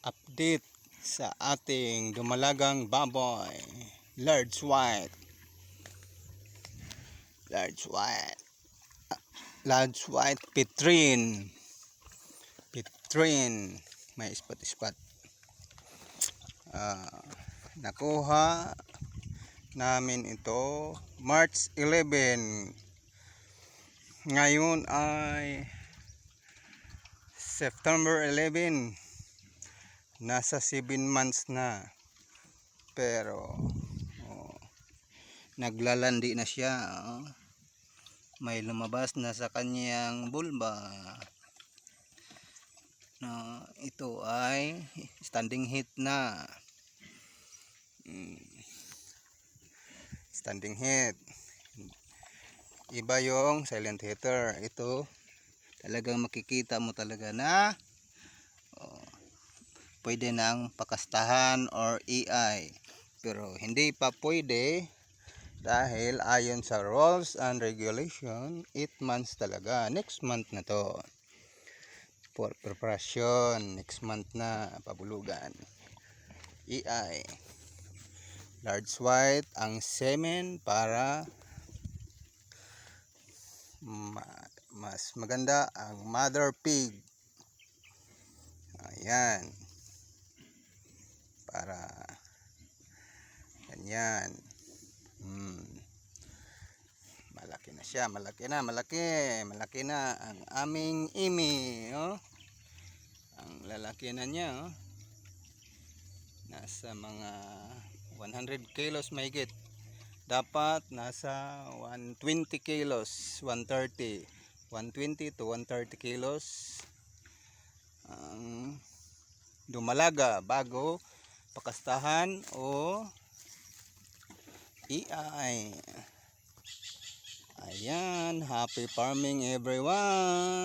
update sa ating dumalagang baboy large white. Large white. Large white pitrin pitrin may spot spot. Ah, nakuha namin ito March 11 ngayon ay September 11 nasa 7 months na. Pero oh, naglalandi na siya oh. may lumabas na sa kanyang bulba na ito ay standing heat na. Mm. standing heat. Iba yung silent heater. Ito talagang makikita mo talaga na oh, pwede nang pakastahan or EI pero hindi pa pwede dahil ayon sa rules and regulation 8 months talaga. Next month na to. For preparation next month na pabulugan. EI large white ang semen para ma- mas maganda ang mother pig. Ayan para ganyan hmm. malaki na siya malaki na malaki malaki na ang aming imi oh. ang lalaki na niya oh. nasa mga 100 kilos mahigit dapat nasa 120 kilos 130 120 to 130 kilos ang dumalaga bago pakastahan o EI ayan happy farming everyone